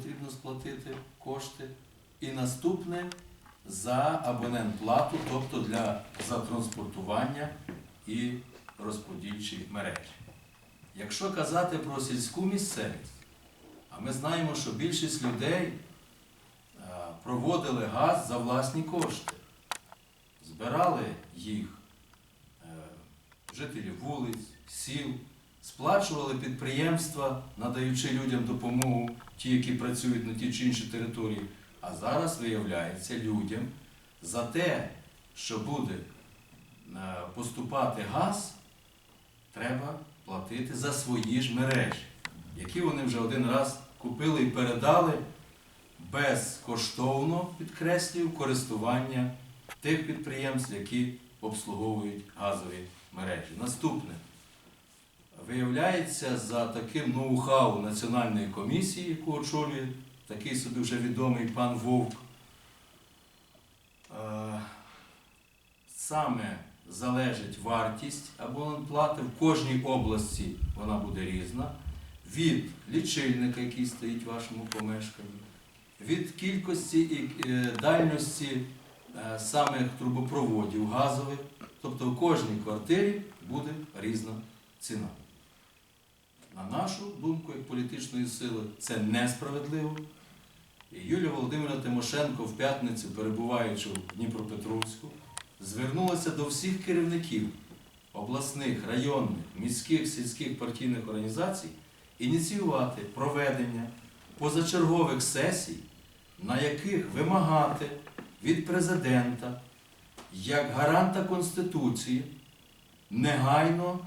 потрібно сплатити кошти. І наступне за абонент плату, тобто для за транспортування і розподільчі мережі. Якщо казати про сільську місцевість, а ми знаємо, що більшість людей е, проводили газ за власні кошти, збирали їх е, жителі вулиць, сіл, сплачували підприємства, надаючи людям допомогу, ті, які працюють на ті чи інші території. А зараз виявляється людям за те, що буде е, поступати газ, треба платити за свої ж мережі, які вони вже один раз купили і передали безкоштовно, підкреслюю, користування тих підприємств, які обслуговують газові мережі. Наступне. Виявляється, за таким ноу-хау Національної комісії, яку очолює такий собі вже відомий пан Вовк, е, саме залежить вартість абонплати. В кожній області вона буде різна. Від лічильника, який стоїть в вашому помешканні, від кількості і е, дальності е, самих трубопроводів газових. Тобто в кожній квартирі буде різна ціна. На нашу думку, як політичної сили, це несправедливо. І Юлія Володимирівна Тимошенко в п'ятницю, перебуваючи в Дніпропетровську, звернулася до всіх керівників обласних, районних, міських, сільських партійних організацій ініціювати проведення позачергових сесій, на яких вимагати від президента як гаранта Конституції негайно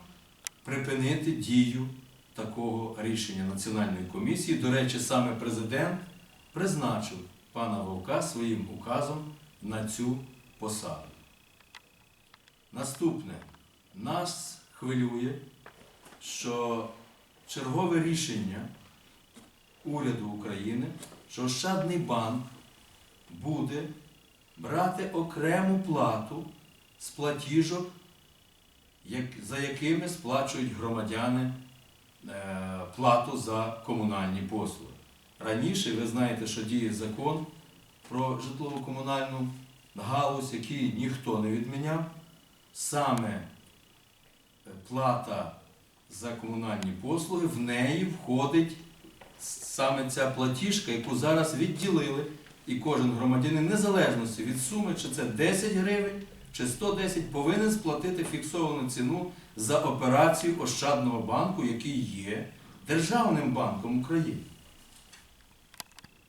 припинити дію такого рішення Національної комісії. До речі, саме президент призначив пана Вовка своїм указом на цю посаду. Наступне. Нас хвилює, що чергове рішення уряду України, що Ощадний банк буде брати окрему плату з платіжок, за якими сплачують громадяни плату за комунальні послуги. Раніше ви знаєте, що діє закон про житлово-комунальну галузь, який ніхто не відміняв. Саме е, плата за комунальні послуги, в неї входить саме ця платіжка, яку зараз відділили, і кожен громадянин, незалежності від суми, чи це 10 гривень, чи 110, повинен сплатити фіксовану ціну за операцію Ощадного банку, який є Державним банком України.